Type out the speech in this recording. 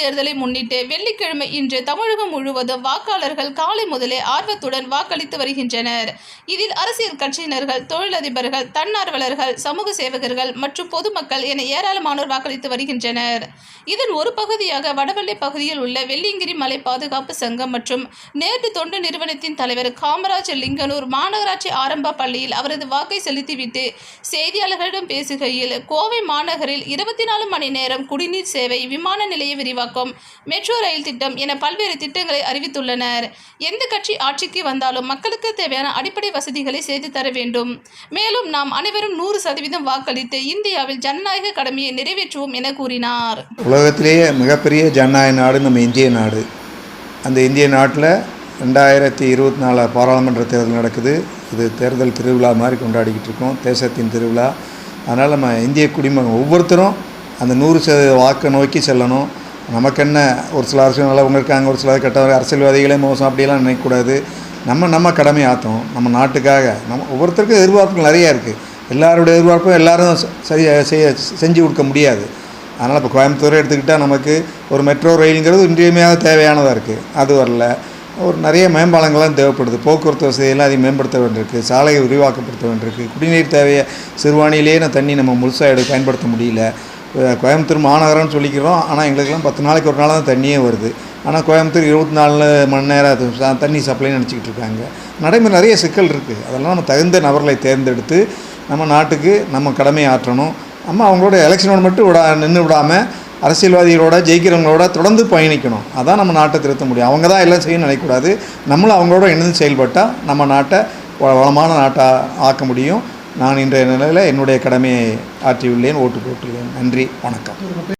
தேர்தலை முன்னிட்டு வெள்ளிக்கிழமை இன்று தமிழகம் முழுவதும் வாக்காளர்கள் காலை முதலே ஆர்வத்துடன் வாக்களித்து வருகின்றனர். இதில் அரசியல் கட்சியினர்கள் தொழிலதிபர்கள் தன்னார்வலர்கள் சமூக சேவகர்கள் மற்றும் பொதுமக்கள் என ஏராளமானோர் வாக்களித்து வருகின்றனர். இதன் ஒரு பகுதியாக வடவள்ளி பகுதியில் உள்ள வெள்ளியங்கிரி மலை பாதுகாப்பு சங்கம் மற்றும் நேரு தொண்டு நிறுவனத்தின் தலைவர் காமராஜ் லிங்கனூர் மாநகராட்சி ஆரம்ப பள்ளியில் அவரது வாக்கை செலுத்திவிட்டு செய்தியாளர்களிடம் பேசுகையில் கோவை மாநகரில் இருபத்தி நாலு மணி நேரம் குடிநீர் சேவை விமான நிலைய விரிவாக்கம் மெட்ரோ ரயில் திட்டம் என பல்வேறு திட்டங்களை அறிவித்துள்ளனர். எந்த கட்சி ஆட்சிக்கு வந்தாலும் மக்களுக்கு தேவையான அடிப்படை வசதிகளை செய்து தர வேண்டும். மேலும் நாம் அனைவரும் நூறு சதவீதம் வாக்களித்து இந்தியாவில் ஜனநாயக கடமையை நிறைவேற்றுவோம் என கூறினார். உலகத்திலேயே மிகப்பெரிய ஜனநாயக நாடு நம்ம இந்திய நாடு. அந்த இந்திய நாட்டில் ரெண்டாயிரத்தி இருபத்தி நாலு பாராளுமன்ற தேர்தல் நடக்குது. இது தேர்தல் திருவிழா மாதிரி கொண்டாடிக்கிட்டு இருக்கோம். தேசத்தின் திருவிழா. அதனால் நம்ம இந்திய குடிமகன் ஒவ்வொருத்தரும் அந்த நூறு சதவீத வாக்கை நோக்கி செல்லணும். நமக்கென்ன ஒரு சில அரசியல் நல்லவங்க இருக்காங்க ஒரு சில கெட்ட அரசியல்வாதிகளே மோசம் அப்படியெல்லாம் நினைக்கக்கூடாது. நம்ம நம்ம கடமை ஆற்றணும் நம்ம நாட்டுக்காக நம்ம ஒவ்வொருத்தருக்கும் எதிர்பார்ப்புகள் நிறையா இருக்குது எல்லாருடைய எதிர்பார்ப்பும் எல்லாரும் ச- சரியா செய்ய செஞ்சு கொடுக்க முடியாது. அதனால் இப்போ கோயம்புத்தூரை எடுத்துக்கிட்டால் நமக்கு ஒரு மெட்ரோ ரயிலுங்கிறது இன்றியமையாத தேவையானதாக இருக்குது அது வரல. ஒரு நிறைய மேம்பாலங்கள்லாம் தேவைப்படுது. போக்குவரத்து வசதியெல்லாம் அதிகம் மேம்படுத்த வேண்டியிருக்கு. சாலையை விரிவாக்கப்படுத்த வேண்டியிருக்கு. குடிநீர் தேவையை சிறுவாணியிலேயே நான் தண்ணி நம்ம முழுசாக எடு பயன்படுத்த முடியல. கோயம்புத்தூர் மாநகரம்னு சொல்லிக்கிறோம். ஆனால் எங்களுக்கெல்லாம் பத்து நாளைக்கு ஒரு நாள் தான் தண்ணியே வருது. ஆனால் கோயம்புத்தூர் இருபத்தி நாலு மணி நேரம் தண்ணி சப்ளைன்னு நினச்சிக்கிட்டு இருக்காங்க. நடைமுறை நிறைய சிக்கல் இருக்குது அதெல்லாம் நம்ம தகுந்த நபர்களை தேர்ந்தெடுத்து நம்ம நாட்டுக்கு நம்ம கடமையை ஆற்றணும். நம்ம அவங்களோட எலெக்ஷனோட மட்டும் விடா நின்று விடாமல் அரசியல்வாதிகளோட ஜெயிக்கிறவங்களோட தொடர்ந்து பயணிக்கணும். அதான் நம்ம நாட்டை திருத்த முடியும். அவங்க தான் எல்லாம் செய்யணும்னு நினைக்கக்கூடாது. நம்மளும் அவங்களோட இணைந்து செயல்பட்டால் நம்ம நாட்டை வ- வளமான நாட்டாக ஆக்க முடியும். நான் இன்றைய நிலையில் என்னுடைய கடமையை ஆற்றியுள்ளேன் ஓட்டு போட்டுள்ளேன். நன்றி வணக்கம்.